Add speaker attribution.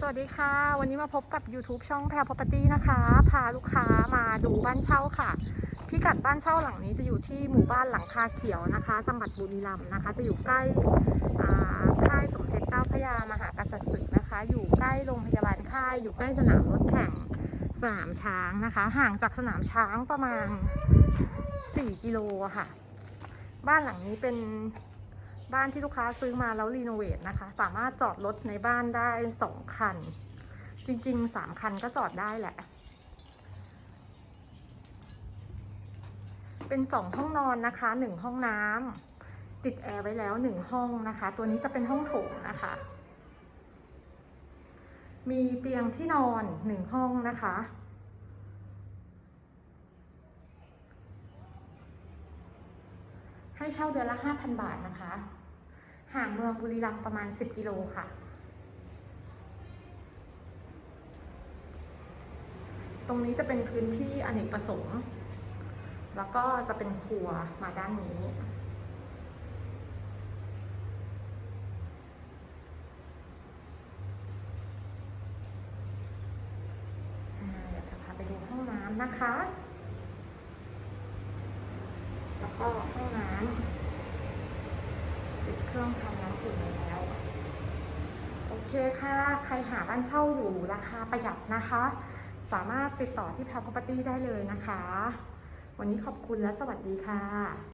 Speaker 1: สวัสดีค่ะ วันนี้มาพบกับ YouTube ช่องแพร Property นะคะ พาลูกค้ามาดูบ้านเช่าค่ะ พิกัดบ้านเช่าหลังนี้จะอยู่ที่หมู่บ้านหลังคาเขียวนะคะ จังหวัดบุรีรัมย์นะคะ จะอยู่ใกล้ค่ายสมเด็จเจ้าพระยามหากษัตริย์ศึกนะคะ อยู่ใกล้โรงพยาบาลค่าย อยู่ใกล้สนามรถแข่ง สนามช้างนะคะ ห่างจากสนามช้างประมาณ 4 กิโลค่ะ บ้านหลังนี้เป็น บ้านที่ลูกค้าซื้อมาแล้วรีโนเวทนะคะ สามารถจอดรถในบ้านได้สองคัน จริงๆสามคันก็จอดได้แหละ เป็นสองห้องนอนนะคะหนึ่งห้องน้ำติดแอร์ไว้แล้วหนึ่งห้องนะคะ ตัวนี้จะเป็นห้องโถงนะคะ มีเตียงที่นอนหนึ่งห้องนะคะ ให้เช่าเดือนละ 5,000 บาทนะคะ ห่างเมืองบุรีรัมย์ประมาณ 10 กิโลค่ะ ตรงนี้จะเป็นพื้นที่อเนกประสงค์ แล้วก็จะเป็นครัวมาด้านนี้อ่าเดี๋ยวจะพาไปดูห้องน้ำนะคะ ก็ห้องน้ำติดเครื่องทำน้ำอุ่นแล้ว โอเคค่ะ ใครหาบ้านเช่าอยู่ราคาประหยัดนะคะ สามารถติดต่อที่แพร Property ได้เลยนะคะ วันนี้ขอบคุณและสวัสดีค่ะ